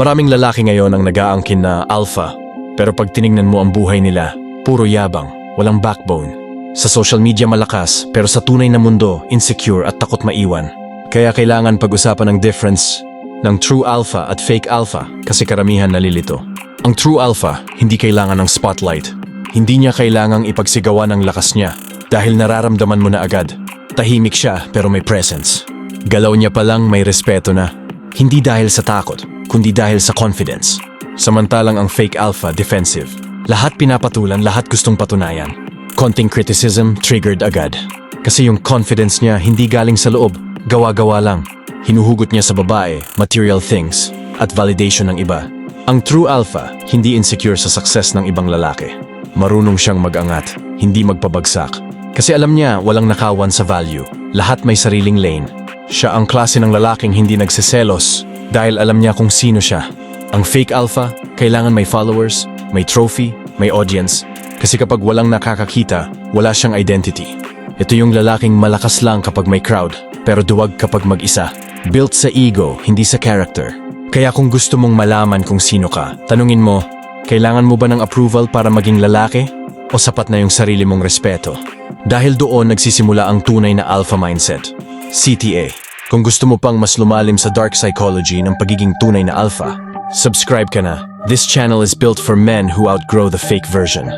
Maraming lalaki ngayon ang nag-aangkin na alpha, pero pag tiningnan mo ang buhay nila, puro yabang, walang backbone. Sa social media malakas, pero sa tunay na mundo, insecure at takot maiwan. Kaya kailangan pag-usapan ang difference ng true alpha at fake alpha kasi karamihan nalilito. Ang true alpha, hindi kailangan ng spotlight. Hindi niya kailangang ipagsigawan ang lakas niya dahil nararamdaman mo na agad. Tahimik siya pero may presence. Galaw niya pa lang may respeto na. Hindi dahil sa takot, kundi dahil sa confidence. Samantalang ang fake alpha defensive. Lahat pinapatulan, lahat gustong patunayan. Konting criticism triggered agad. Kasi yung confidence niya hindi galing sa loob, gawa-gawa lang. Hinuhugot niya sa babae, material things, at validation ng iba. Ang true alpha, hindi insecure sa success ng ibang lalaki. Marunong siyang mag-angat, hindi magpabagsak. Kasi alam niya walang nakawan sa value. Lahat may sariling lane. Siya ang klase ng lalaking hindi nagsiselos dahil alam niya kung sino siya. Ang fake alpha, kailangan may followers, may trophy, may audience. Kasi kapag walang nakakakita, wala siyang identity. Ito yung lalaking malakas lang kapag may crowd, pero duwag kapag mag-isa. Built sa ego, hindi sa character. Kaya kung gusto mong malaman kung sino ka, tanungin mo, kailangan mo ba ng approval para maging lalaki? O sapat na yung sarili mong respeto? Dahil doon nagsisimula ang tunay na alpha mindset. CTA. Kung gusto mo pang mas lumalim sa dark psychology ng pagiging tunay na alpha, subscribe ka na. This channel is built for men who outgrow the fake version.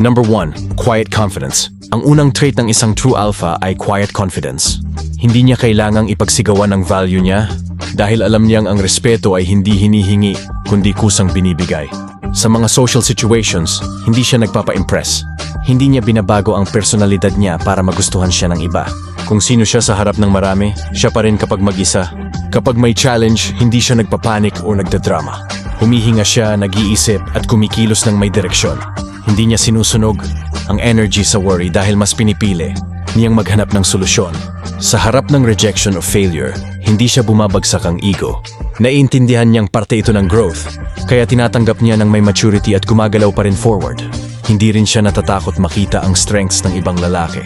Number 1. Quiet confidence. Ang unang trait ng isang true alpha ay quiet confidence. Hindi niya kailangang ipagsigawan ang value niya dahil alam niyang ang respeto ay hindi hinihingi kundi kusang binibigay. Sa mga social situations, hindi siya nagpapa-impress. Hindi niya binabago ang personalidad niya para magustuhan siya ng iba. Kung sino siya sa harap ng marami, siya pa rin kapag mag-isa. Kapag may challenge, hindi siya nagpapanik o nagdadrama. Humihinga siya, nag-iisip at kumikilos ng may direksyon. Hindi niya sinusunog ang energy sa worry dahil mas pinipili niyang maghanap ng solusyon. Sa harap ng rejection of failure, hindi siya bumabagsak ang ego. Naiintindihan niyang parte ito ng growth, kaya tinatanggap niya ng may maturity at gumagalaw pa rin forward. Hindi rin siya natatakot makita ang strengths ng ibang lalaki.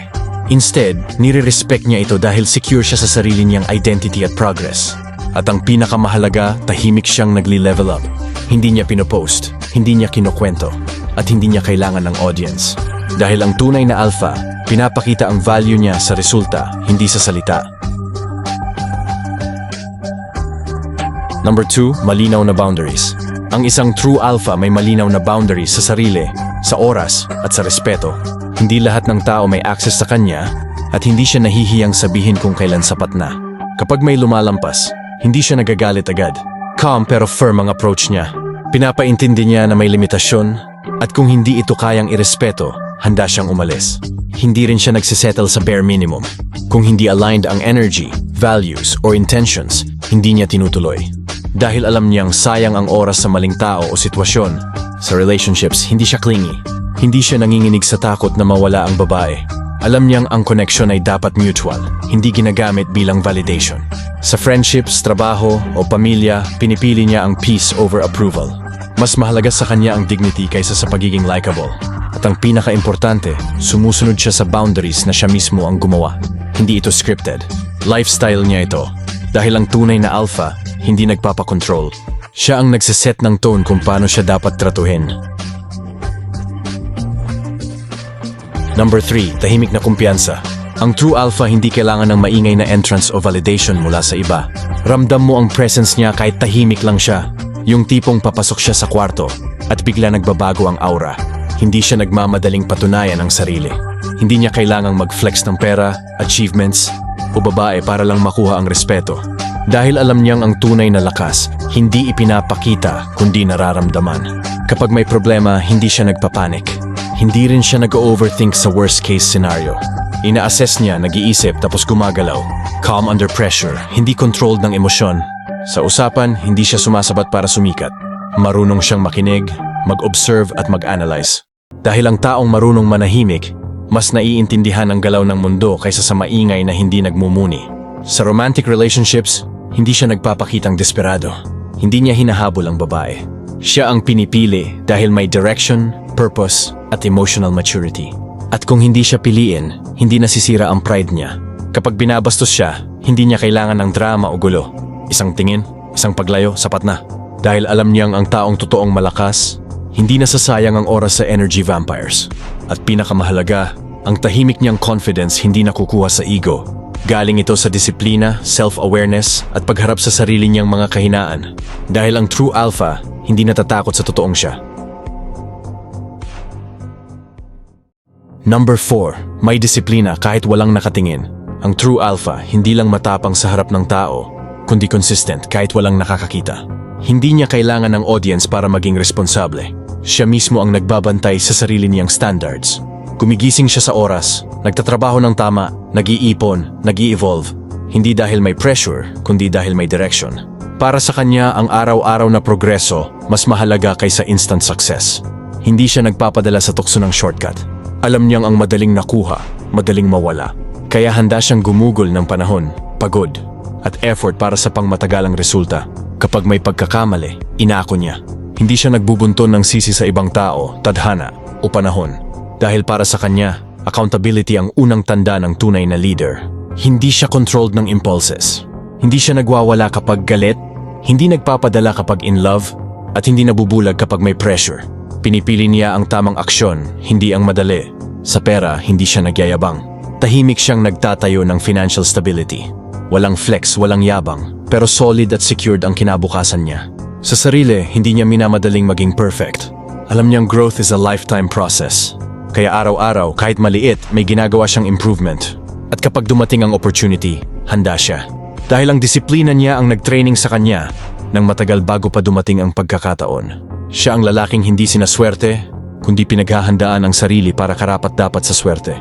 Instead, nire-respect niya ito dahil secure siya sa sarili niyang identity at progress. At ang pinakamahalaga, tahimik siyang nagli-level up. Hindi niya pinopost, hindi niya kinukwento, at hindi niya kailangan ng audience. Dahil ang tunay na alpha, pinapakita ang value niya sa resulta, hindi sa salita. Number 2, malinaw na boundaries. Ang isang true alpha may malinaw na boundaries sa sarili, sa oras, at sa respeto. Hindi lahat ng tao may access sa kanya at hindi siya nahihiyang sabihin kung kailan sapat na. Kapag may lumalampas, hindi siya nagagalit agad. Calm pero firm ang approach niya. Pinapaintindi niya na may limitasyon at kung hindi ito kayang irespeto, handa siyang umalis. Hindi rin siya nagsisettle sa bare minimum. Kung hindi aligned ang energy, values, or intentions, hindi niya tinutuloy. Dahil alam niyang sayang ang oras sa maling tao o sitwasyon. Sa relationships, hindi siya clingy. Hindi siya nanginginig sa takot na mawala ang babae. Alam niyang ang connection ay dapat mutual, hindi ginagamit bilang validation. Sa friendships, trabaho, o pamilya, pinipili niya ang peace over approval. Mas mahalaga sa kanya ang dignity kaysa sa pagiging likable. At ang pinaka-importante, sumusunod siya sa boundaries na siya mismo ang gumawa. Hindi ito scripted. Lifestyle niya ito. Dahil ang tunay na alpha, hindi nagpapakontrol. Siya ang nagsiset ng tone kung paano siya dapat tratuhin. Number 3, tahimik na kumpiyansa. Ang true alpha hindi kailangan ng maingay na entrance o validation mula sa iba. Ramdam mo ang presence niya kahit tahimik lang siya. Yung tipong papasok siya sa kwarto at bigla nagbabago ang aura. Hindi siya nagmamadaling patunayan ang sarili. Hindi niya kailangang mag-flex ng pera, achievements, o babae para lang makuha ang respeto. Dahil alam niyang ang tunay na lakas, hindi ipinapakita kundi nararamdaman. Kapag may problema, hindi siya nagpapanik. Hindi rin siya nag-overthink sa worst case scenario. Ina-assess niya, nag-iisip tapos gumagalaw. Calm under pressure, hindi controlled ng emosyon. Sa usapan, hindi siya sumasabat para sumikat. Marunong siyang makinig, mag-observe at mag-analyze. Dahil ang taong marunong manahimik, mas naiintindihan ang galaw ng mundo kaysa sa maingay na hindi nagmumuni. Sa romantic relationships, hindi siya nagpapakitang desperado. Hindi niya hinahabol ang babae. Siya ang pinipili dahil may direction, purpose, at emotional maturity. At kung hindi siya piliin, hindi nasisira ang pride niya. Kapag binabastos siya, hindi niya kailangan ng drama o gulo. Isang tingin, isang paglayo, sapat na. Dahil alam niyang ang taong totoong malakas, hindi nasasayang ang oras sa energy vampires. At pinakamahalaga, ang tahimik niyang confidence hindi nakukuha sa ego. Galing ito sa disiplina, self-awareness at pagharap sa sarili niyang mga kahinaan. Dahil ang true alpha, hindi natatakot sa totoong siya. Number 4. May disiplina kahit walang nakatingin. Ang true alpha hindi lang matapang sa harap ng tao, kundi consistent kahit walang nakakakita. Hindi niya kailangan ng audience para maging responsable. Siya mismo ang nagbabantay sa sarili niyang standards. Gumigising siya sa oras, nagtatrabaho ng tama, nag-iipon, nag evolve Hindi dahil may pressure, kundi dahil may direction. Para sa kanya, ang araw-araw na progreso mas mahalaga kaysa instant success. Hindi siya nagpapadala sa tukso ng shortcut. Alam niyang ang madaling nakuha, madaling mawala. Kaya handa siyang gumugol ng panahon, pagod, at effort para sa pangmatagalang resulta. Kapag may pagkakamali, inako niya. Hindi siya nagbubunton ng sisi sa ibang tao, tadhana, o panahon. Dahil para sa kanya, accountability ang unang tanda ng tunay na leader. Hindi siya controlled ng impulses. Hindi siya nagwawala kapag galit, hindi nagpapadala kapag in love, at hindi nabubulag kapag may pressure. Pinipili niya ang tamang aksyon, hindi ang madali. Sa pera, hindi siya nagyayabang. Tahimik siyang nagtatayo ng financial stability. Walang flex, walang yabang, pero solid at secured ang kinabukasan niya. Sa sarili, hindi niya minamadaling maging perfect. Alam niyang growth is a lifetime process. Kaya araw-araw, kahit maliit, may ginagawa siyang improvement. At kapag dumating ang opportunity, handa siya. Dahil ang disiplina niya ang nagtraining sa kanya nang matagal bago pa dumating ang pagkakataon. Siya ang lalaking hindi sinaswerte, kundi pinaghahandaan ang sarili para karapat-dapat sa swerte.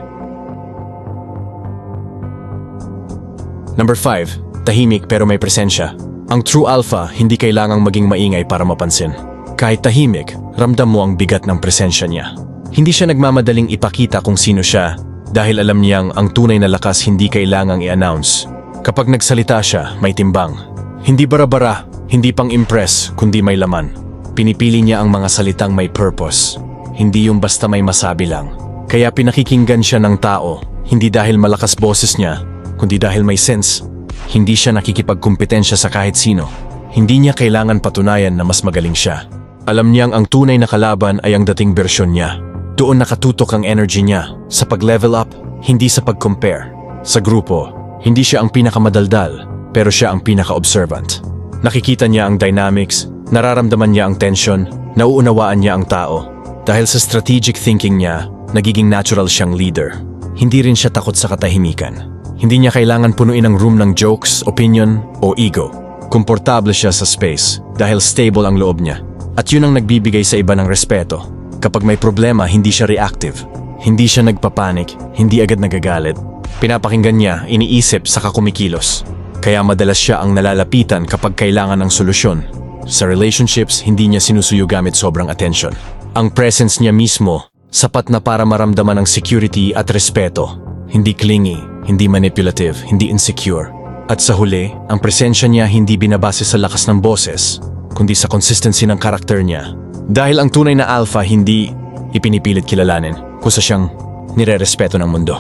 Number 5. Tahimik pero may presensya. Ang true alpha hindi kailangang maging maingay para mapansin. Kahit tahimik, ramdam mo ang bigat ng presensya niya. Hindi siya nagmamadaling ipakita kung sino siya dahil alam niyang ang tunay na lakas hindi kailangang i-announce. Kapag nagsalita siya, may timbang. Hindi bara-bara, hindi pang impress, kundi may laman. Pinipili niya ang mga salitang may purpose. Hindi yung basta may masabi lang. Kaya pinakikinggan siya ng tao, hindi dahil malakas boses niya, kundi dahil may sense. Hindi siya nakikipagkumpetensya sa kahit sino. Hindi niya kailangan patunayan na mas magaling siya. Alam niyang ang tunay na kalaban ay ang dating bersyon niya. Doon nakatutok ang energy niya sa pag-level up, hindi sa pag-compare. Sa grupo, hindi siya ang pinakamadaldal, pero siya ang pinaka-observant. Nakikita niya ang dynamics, nararamdaman niya ang tension, nauunawaan niya ang tao. Dahil sa strategic thinking niya, nagiging natural siyang leader. Hindi rin siya takot sa katahimikan. Hindi niya kailangan punuin ang room ng jokes, opinion, o ego. Komportable siya sa space dahil stable ang loob niya. At yun ang nagbibigay sa iba ng respeto. Kapag may problema, hindi siya reactive. Hindi siya nagpapanik, hindi agad nagagalit. Pinapakinggan niya, iniisip, saka kumikilos. Kaya madalas siya ang nalalapitan kapag kailangan ng solusyon. Sa relationships, hindi niya sinusuyo gamit sobrang attention. Ang presence niya mismo, sapat na para maramdaman ang security at respeto. Hindi clingy, hindi manipulative, hindi insecure. At sa huli, ang presensya niya hindi binabase sa lakas ng boses, kundi sa consistency ng karakter niya. Dahil ang tunay na alpha hindi ipinipilit kilalanin, kusa siyang nirerespeto ng mundo.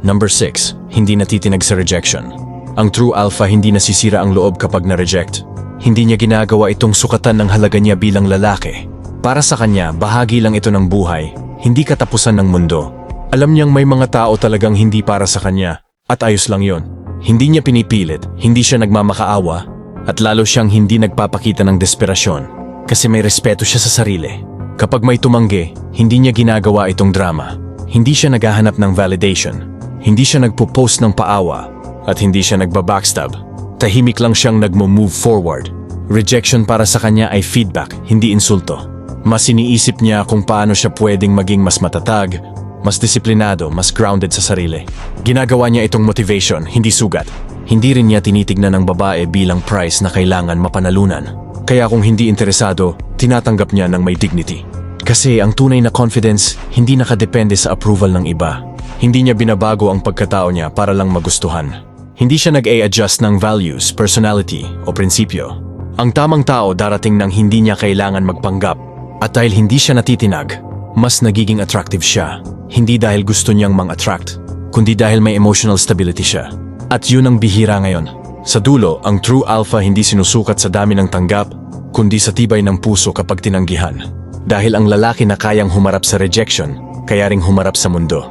Number 6. Hindi natitinag sa rejection. Ang true alpha hindi nasisira ang loob kapag na-reject. Hindi niya ginagawa itong sukatan ng halaga niya bilang lalaki. Para sa kanya, bahagi lang ito ng buhay, hindi katapusan ng mundo. Alam niyang may mga tao talagang hindi para sa kanya, at ayos lang yon. Hindi niya pinipilit, hindi siya nagmamakaawa, at lalo siyang hindi nagpapakita ng desperasyon, kasi may respeto siya sa sarili. Kapag may tumanggi, hindi niya ginagawa itong drama. Hindi siya naghahanap ng validation. Hindi siya nagpo-post ng paawa, at hindi siya nagbabackstab. Tahimik lang siyang nagmo-move forward. Rejection para sa kanya ay feedback, hindi insulto. Mas iniisip niya kung paano siya pwedeng maging mas matatag, mas disiplinado, mas grounded sa sarili. Ginagawa niya itong motivation, hindi sugat. Hindi rin niya tinitignan ng babae bilang price na kailangan mapanalunan. Kaya kung hindi interesado, tinatanggap niya ng may dignity. Kasi ang tunay na confidence hindi nakadepende sa approval ng iba. Hindi niya binabago ang pagkatao niya para lang magustuhan. Hindi siya nag-a-adjust ng values, personality o prinsipyo. Ang tamang tao darating nang hindi niya kailangan magpanggap at dahil hindi siya natitinag, mas nagiging attractive siya. Hindi dahil gusto niyang mang-attract, kundi dahil may emotional stability siya. At yun ang bihira ngayon. Sa dulo, ang true alpha hindi sinusukat sa dami ng tanggap, kundi sa tibay ng puso kapag tinanggihan. Dahil ang lalaki na kayang humarap sa rejection, kaya ring humarap sa mundo.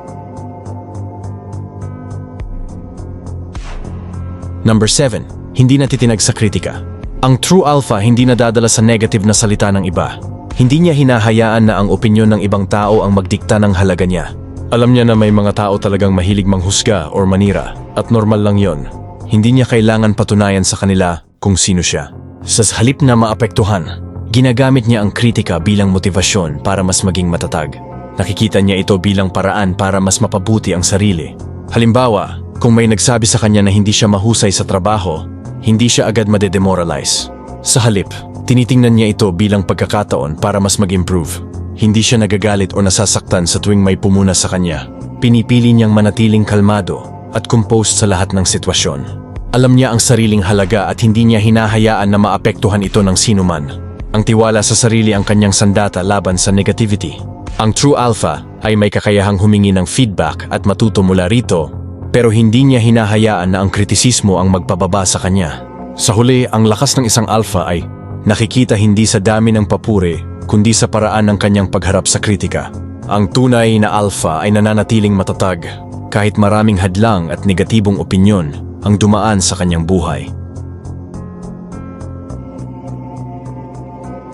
Number 7. Hindi natitinag sa kritika. Ang true alpha hindi nadadala sa negative na salita ng iba. Hindi niya hinahayaan na ang opinyon ng ibang tao ang magdikta ng halaga niya. Alam niya na may mga tao talagang mahilig manghusga or manira at normal lang yon. Hindi niya kailangan patunayan sa kanila kung sino siya. Sa halip na maapektuhan, ginagamit niya ang kritika bilang motivasyon para mas maging matatag. Nakikita niya ito bilang paraan para mas mapabuti ang sarili. Halimbawa, kung may nagsabi sa kanya na hindi siya mahusay sa trabaho, hindi siya agad madedemoralize. Sa halip, tinitingnan niya ito bilang pagkakataon para mas mag-improve. Hindi siya nagagalit o nasasaktan sa tuwing may pumuna sa kanya. Pinipili niyang manatiling kalmado at composed sa lahat ng sitwasyon. Alam niya ang sariling halaga at hindi niya hinahayaan na maapektuhan ito ng sinuman. Ang tiwala sa sarili ang kanyang sandata laban sa negativity. Ang true alpha ay may kakayahang humingi ng feedback at matuto mula rito, pero hindi niya hinahayaan na ang kritisismo ang magpababa sa kanya. Sa huli, ang lakas ng isang alpha ay nakikita hindi sa dami ng papuri, kundi sa paraan ng kanyang pagharap sa kritika. Ang tunay na alpha ay nananatiling matatag, kahit maraming hadlang at negatibong opinyon ang dumaan sa kanyang buhay.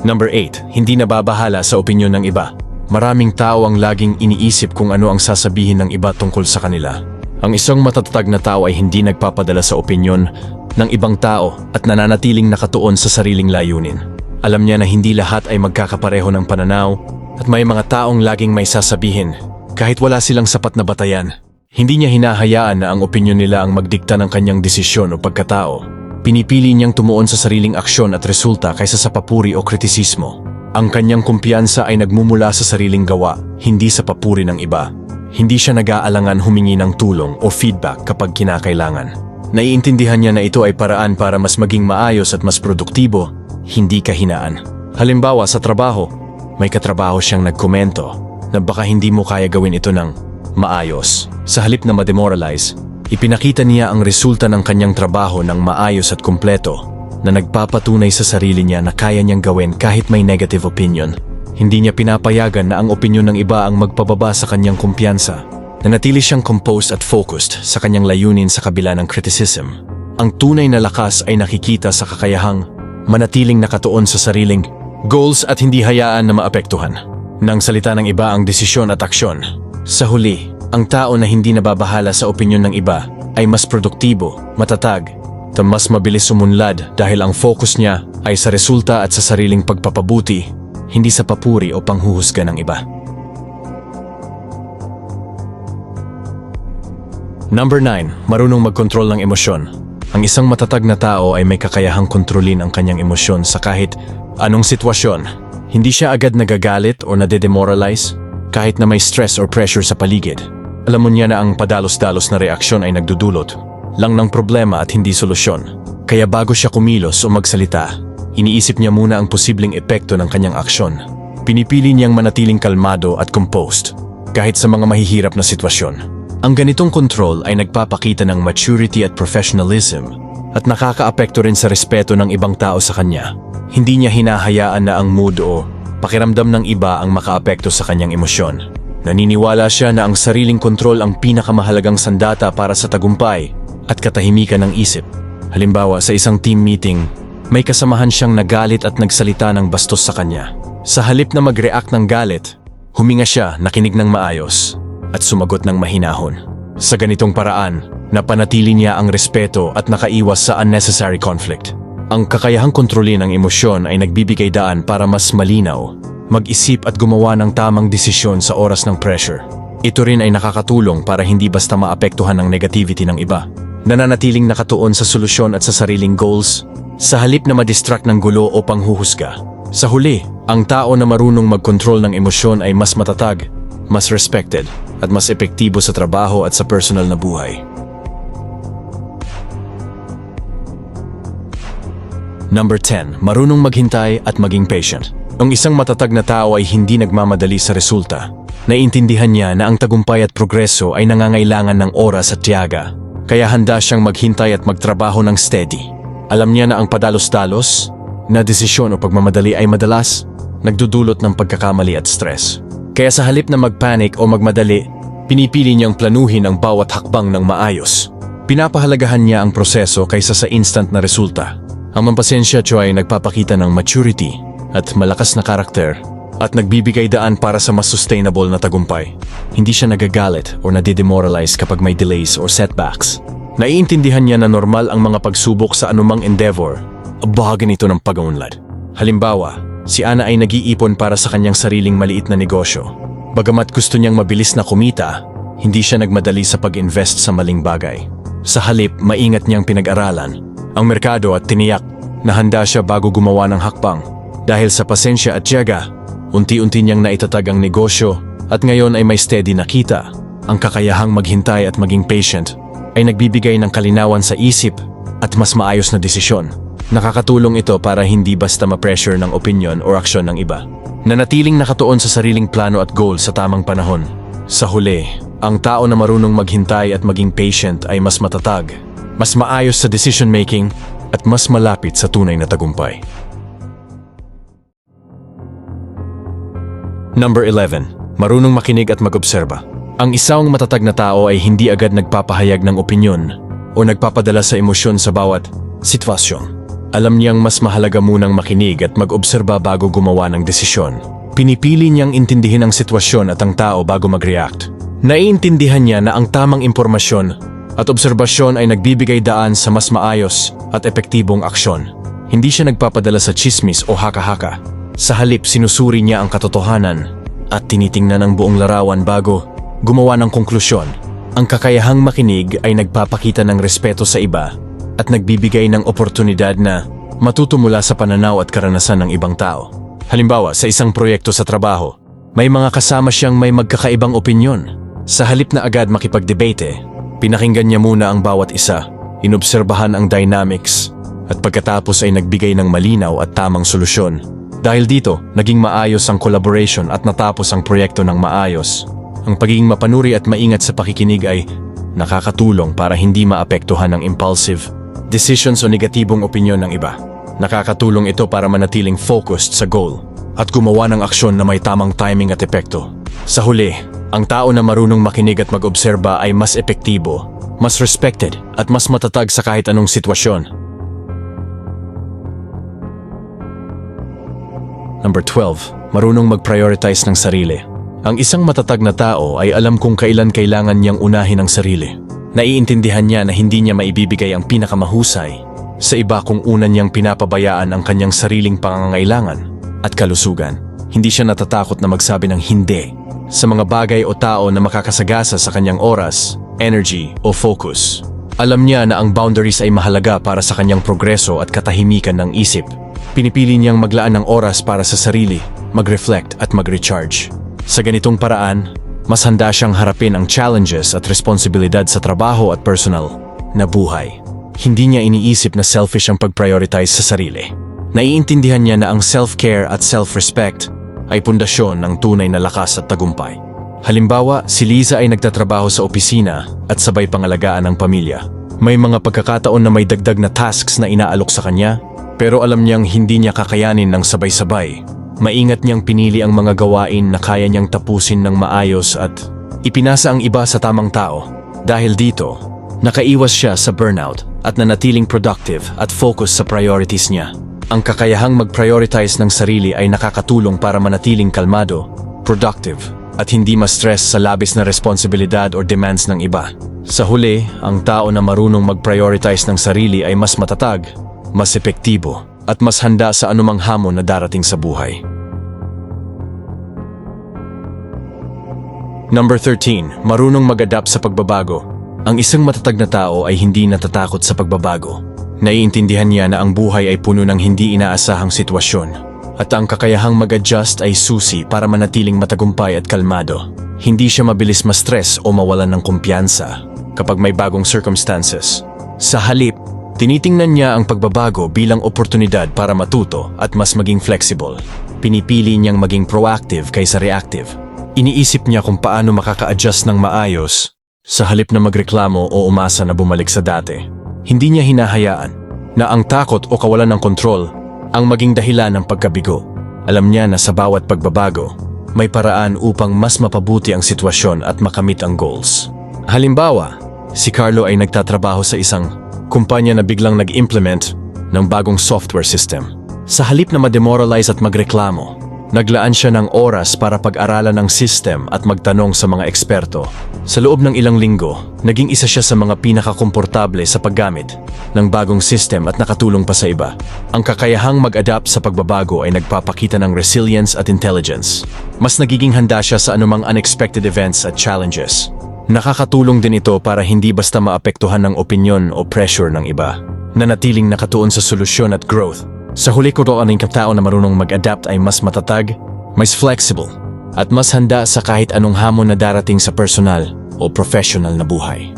Number 8. Hindi nababahala sa opinyon ng iba. Maraming tao ang laging iniisip kung ano ang sasabihin ng iba tungkol sa kanila. Ang isang matatag na tao ay hindi nagpapadala sa opinyon ng ibang tao at nananatiling nakatuon sa sariling layunin. Alam niya na hindi lahat ay magkakapareho ng pananaw at may mga taong laging may sasabihin kahit wala silang sapat na batayan. Hindi niya hinahayaan na ang opinyon nila ang magdikta ng kanyang desisyon o pagkatao. Pinipili niyang tumuon sa sariling aksyon at resulta kaysa sa papuri o kritisismo. Ang kanyang kumpiyansa ay nagmumula sa sariling gawa, hindi sa papuri ng iba. Hindi siya nag-aalangan humingi ng tulong o feedback kapag kinakailangan. Naiintindihan niya na ito ay paraan para mas maging maayos at mas produktibo, hindi kahinaan. Halimbawa sa trabaho, may katrabaho siyang nagkomento na baka hindi mo kaya gawin ito ng maayos. Sa halip na ma-demoralize, ipinakita niya ang resulta ng kanyang trabaho ng maayos at kumpleto na nagpapatunay sa sarili niya na kaya niyang gawin kahit may negative opinion. Hindi niya pinapayagan na ang opinyon ng iba ang magpababa sa kanyang kumpiyansa. Nanatili siyang composed at focused sa kanyang layunin sa kabila ng criticism. Ang tunay na lakas ay nakikita sa kakayahang manatiling nakatuon sa sariling goals at hindi hayaan na maapektuhan. Nang salita ng iba ang desisyon at aksyon. Sa huli, ang tao na hindi nababahala sa opinyon ng iba ay mas produktibo, matatag, at mas mabilis sumunlad dahil ang focus niya ay sa resulta at sa sariling pagpapabuti, hindi sa papuri o panghuhusga ng iba. Number 9. Marunong magkontrol ng emosyon. Ang isang matatag na tao ay may kakayahang kontrolin ang kanyang emosyon sa kahit anong sitwasyon. Hindi siya agad nagagalit o nadedemoralize kahit na may stress or pressure sa paligid. Alam mo niya na ang padalos-dalos na reaksyon ay nagdudulot lang ng problema at hindi solusyon. Kaya bago siya kumilos o magsalita, iniisip niya muna ang posibleng epekto ng kanyang aksyon. Pinipili niyang manatiling kalmado at composed kahit sa mga mahihirap na sitwasyon. Ang ganitong control ay nagpapakita ng maturity at professionalism at nakakaapekto rin sa respeto ng ibang tao sa kanya. Hindi niya hinahayaan na ang mood o pakiramdam ng iba ang makaapekto sa kanyang emosyon. Naniniwala siya na ang sariling kontrol ang pinakamahalagang sandata para sa tagumpay at katahimikan ng isip. Halimbawa sa isang team meeting, may kasamahan siyang nagalit at nagsalita ng bastos sa kanya. Sa halip na mag-react ng galit, huminga siya, nakinig ng maayos, at sumagot ng mahinahon. Sa ganitong paraan, napanatili niya ang respeto at nakaiwas sa unnecessary conflict. Ang kakayahang kontrolin ang emosyon ay nagbibigay daan para mas malinaw, mag-isip at gumawa ng tamang desisyon sa oras ng pressure. Ito rin ay nakakatulong para hindi basta maapektuhan ng negativity ng iba. Nananatiling nakatuon sa solusyon at sa sariling goals, sa halip na madistract ng gulo o panghuhusga. Sa huli, ang tao na marunong mag-control ng emosyon ay mas matatag, mas respected, at mas epektibo sa trabaho at sa personal na buhay. Number 10. Marunong maghintay at maging patient. Ang isang matatag na tao ay hindi nagmamadali sa resulta. Naiintindihan niya na ang tagumpay at progreso ay nangangailangan ng oras at tiyaga. kaya handa siyang maghintay at magtrabaho ng steady. Alam niya na ang padalos-dalos na desisyon o pagmamadali ay madalas nagdudulot ng pagkakamali at stress. Kaya sa halip na magpanic o magmadali, pinipili niyang planuhin ang bawat hakbang ng maayos. Pinapahalagahan niya ang proseso kaysa sa instant na resulta. Ang mampasensya Cho ay nagpapakita ng maturity at malakas na karakter at nagbibigay daan para sa mas sustainable na tagumpay. Hindi siya nagagalit o nadidemoralize kapag may delays or setbacks. Naiintindihan niya na normal ang mga pagsubok sa anumang endeavor. Bahagi nito ng pag-unlad. Halimbawa, si Ana ay nag-iipon para sa kanyang sariling maliit na negosyo. Bagamat gusto niyang mabilis na kumita, hindi siya nagmadali sa pag-invest sa maling bagay. Sa halip, maingat niyang pinag-aralan ang merkado at tiniyak na handa siya bago gumawa ng hakbang. Dahil sa pasensya at tiyaga, unti-unti niyang naitatag ang negosyo at ngayon ay may steady na kita. Ang kakayahang maghintay at maging patient ay nagbibigay ng kalinawan sa isip at mas maayos na desisyon. Nakakatulong ito para hindi basta ma-pressure ng opinion o aksyon ng iba. Nanatiling nakatuon sa sariling plano at goal sa tamang panahon. Sa huli, ang tao na marunong maghintay at maging patient ay mas matatag, mas maayos sa decision making at mas malapit sa tunay na tagumpay. Number 11. Marunong makinig at mag-obserba. Ang isang matatag na tao ay hindi agad nagpapahayag ng opinyon o nagpapadala sa emosyon sa bawat sitwasyon. Alam niyang mas mahalaga munang makinig at mag-obserba bago gumawa ng desisyon. Pinipili niyang intindihin ang sitwasyon at ang tao bago mag-react. Naiintindihan niya na ang tamang impormasyon at obserbasyon ay nagbibigay daan sa mas maayos at epektibong aksyon. Hindi siya nagpapadala sa chismis o haka-haka. Sa halip sinusuri niya ang katotohanan at tinitingnan ang buong larawan bago gumawa ng konklusyon. Ang kakayahang makinig ay nagpapakita ng respeto sa iba at nagbibigay ng oportunidad na matuto mula sa pananaw at karanasan ng ibang tao. Halimbawa, sa isang proyekto sa trabaho, may mga kasama siyang may magkakaibang opinyon. Sa halip na agad makipagdebate, pinakinggan niya muna ang bawat isa, inobserbahan ang dynamics, at pagkatapos ay nagbigay ng malinaw at tamang solusyon. Dahil dito, naging maayos ang collaboration at natapos ang proyekto ng maayos. Ang pagiging mapanuri at maingat sa pakikinig ay nakakatulong para hindi maapektuhan ng impulsive decisions o negatibong opinyon ng iba. Nakakatulong ito para manatiling focused sa goal at gumawa ng aksyon na may tamang timing at epekto. Sa huli, ang tao na marunong makinig at mag-obserba ay mas epektibo, mas respected at mas matatag sa kahit anong sitwasyon. Number 12. Marunong mag-prioritize ng sarili. Ang isang matatag na tao ay alam kung kailan kailangan niyang unahin ang sarili. Naiintindihan niya na hindi niya maibibigay ang pinakamahusay sa iba kung una niyang pinapabayaan ang kanyang sariling pangangailangan at kalusugan. Hindi siya natatakot na magsabi ng hindi sa mga bagay o tao na makakasagasa sa kanyang oras, energy o focus. Alam niya na ang boundaries ay mahalaga para sa kanyang progreso at katahimikan ng isip. Pinipili niyang maglaan ng oras para sa sarili, mag-reflect at mag-recharge. Sa ganitong paraan, mas handa siyang harapin ang challenges at responsibilidad sa trabaho at personal na buhay. Hindi niya iniisip na selfish ang pag-prioritize sa sarili. Naiintindihan niya na ang self-care at self-respect ay pundasyon ng tunay na lakas at tagumpay. Halimbawa, si Liza ay nagtatrabaho sa opisina at sabay pangalagaan ng pamilya. May mga pagkakataon na may dagdag na tasks na inaalok sa kanya, pero alam niyang hindi niya kakayanin ng sabay-sabay. Maingat niyang pinili ang mga gawain na kaya niyang tapusin ng maayos at ipinasa ang iba sa tamang tao. Dahil dito, nakaiwas siya sa burnout at nanatiling productive at focus sa priorities niya. Ang kakayahang mag-prioritize ng sarili ay nakakatulong para manatiling kalmado, productive, at hindi ma-stress sa labis na responsibilidad or demands ng iba. Sa huli, ang tao na marunong mag-prioritize ng sarili ay mas matatag, mas epektibo, at mas handa sa anumang hamon na darating sa buhay. Number 13. Marunong mag-adapt sa pagbabago. Ang isang matatag na tao ay hindi natatakot sa pagbabago. Naiintindihan niya na ang buhay ay puno ng hindi inaasahang sitwasyon at ang kakayahang mag-adjust ay susi para manatiling matagumpay at kalmado. Hindi siya mabilis ma-stress o mawalan ng kumpiyansa kapag may bagong circumstances. Sa halip, tinitingnan niya ang pagbabago bilang oportunidad para matuto at mas maging flexible. Pinipili niyang maging proactive kaysa reactive. Iniisip niya kung paano makaka-adjust ng maayos Sa halip na magreklamo o umasa na bumalik sa dati, hindi niya hinahayaan na ang takot o kawalan ng kontrol ang maging dahilan ng pagkabigo. Alam niya na sa bawat pagbabago, may paraan upang mas mapabuti ang sitwasyon at makamit ang goals. Halimbawa, si Carlo ay nagtatrabaho sa isang kumpanya na biglang nag-implement ng bagong software system. Sa halip na ma-demoralize at magreklamo, naglaan siya ng oras para pag-aralan ng system at magtanong sa mga eksperto. Sa loob ng ilang linggo, naging isa siya sa mga pinakakomportable sa paggamit ng bagong system at nakatulong pa sa iba. Ang kakayahang mag-adapt sa pagbabago ay nagpapakita ng resilience at intelligence. Mas nagiging handa siya sa anumang unexpected events at challenges. Nakakatulong din ito para hindi basta maapektuhan ng opinyon o pressure ng iba. Nanatiling nakatuon sa solusyon at growth. Sa huli ko doon ang katao na marunong mag-adapt ay mas matatag, mas flexible, at mas handa sa kahit anong hamon na darating sa personal o professional na buhay.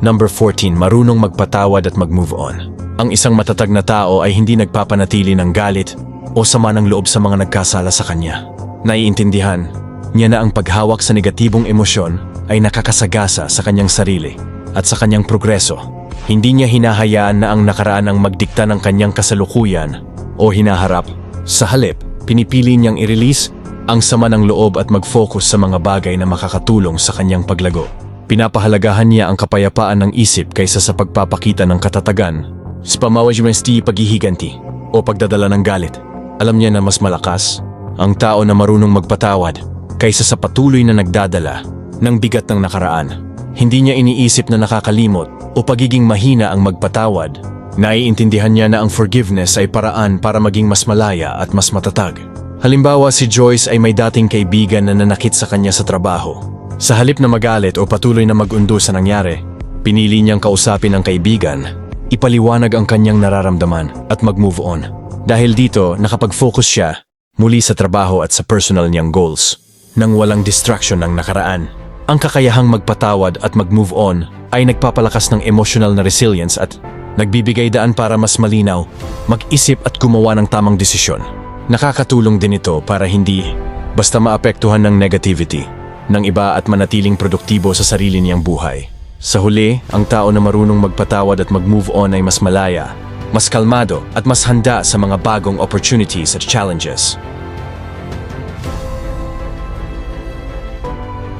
Number 14, marunong magpatawad at mag-move on. Ang isang matatag na tao ay hindi nagpapanatili ng galit o sama ng loob sa mga nagkasala sa kanya. Naiintindihan niya na ang paghawak sa negatibong emosyon ay nakakasagasa sa kanyang sarili at sa kanyang progreso. Hindi niya hinahayaan na ang nakaraan ang magdikta ng kanyang kasalukuyan o hinaharap. Sa halip, pinipili niyang i-release ang sama ng loob at mag-focus sa mga bagay na makakatulong sa kanyang paglago. Pinapahalagahan niya ang kapayapaan ng isip kaysa sa pagpapakita ng katatagan, spamawajmesti paghihiganti o pagdadala ng galit. Alam niya na mas malakas ang tao na marunong magpatawad kaysa sa patuloy na nagdadala ng bigat ng nakaraan. Hindi niya iniisip na nakakalimot o pagiging mahina ang magpatawad. Naiintindihan niya na ang forgiveness ay paraan para maging mas malaya at mas matatag. Halimbawa si Joyce ay may dating kaibigan na nanakit sa kanya sa trabaho. Sa halip na magalit o patuloy na mag-undo sa nangyari, pinili niyang kausapin ang kaibigan, ipaliwanag ang kanyang nararamdaman at mag-move on. Dahil dito, nakapag-focus siya muli sa trabaho at sa personal niyang goals. Nang walang distraction ng nakaraan. Ang kakayahang magpatawad at mag-move on ay nagpapalakas ng emotional na resilience at nagbibigay daan para mas malinaw, mag-isip at gumawa ng tamang desisyon. Nakakatulong din ito para hindi basta maapektuhan ng negativity ng iba at manatiling produktibo sa sarili niyang buhay. Sa huli, ang tao na marunong magpatawad at mag-move on ay mas malaya, mas kalmado at mas handa sa mga bagong opportunities at challenges.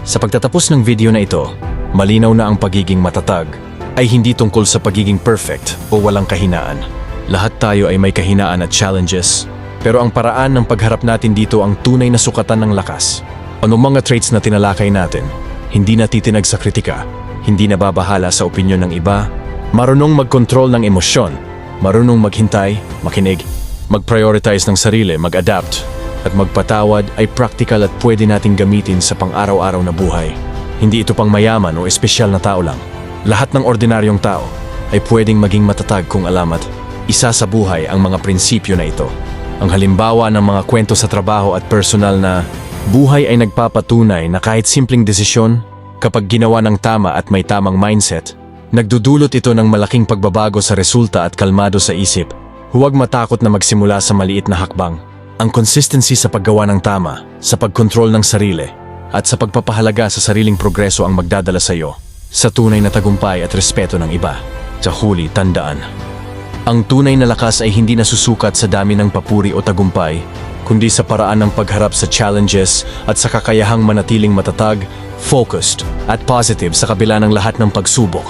Sa pagtatapos ng video na ito, malinaw na ang pagiging matatag ay hindi tungkol sa pagiging perfect o walang kahinaan. Lahat tayo ay may kahinaan at challenges, pero ang paraan ng pagharap natin dito ang tunay na sukatan ng lakas. Anong mga traits na tinalakay natin, hindi natitinag sa kritika, hindi nababahala sa opinyon ng iba, marunong mag-control ng emosyon, marunong maghintay, makinig, mag-prioritize ng sarili, mag-adapt, at magpatawad ay practical at pwede nating gamitin sa pang-araw-araw na buhay. Hindi ito pang mayaman o espesyal na tao lang. Lahat ng ordinaryong tao ay pwedeng maging matatag kung alamat. Isa sa buhay ang mga prinsipyo na ito. Ang halimbawa ng mga kwento sa trabaho at personal na buhay ay nagpapatunay na kahit simpleng desisyon, kapag ginawa ng tama at may tamang mindset, nagdudulot ito ng malaking pagbabago sa resulta at kalmado sa isip. Huwag matakot na magsimula sa maliit na hakbang. Ang consistency sa paggawa ng tama, sa pagkontrol ng sarili, at sa pagpapahalaga sa sariling progreso ang magdadala sa iyo sa tunay na tagumpay at respeto ng iba. Sa huli, tandaan. Ang tunay na lakas ay hindi nasusukat sa dami ng papuri o tagumpay, kundi sa paraan ng pagharap sa challenges at sa kakayahang manatiling matatag, focused, at positive sa kabila ng lahat ng pagsubok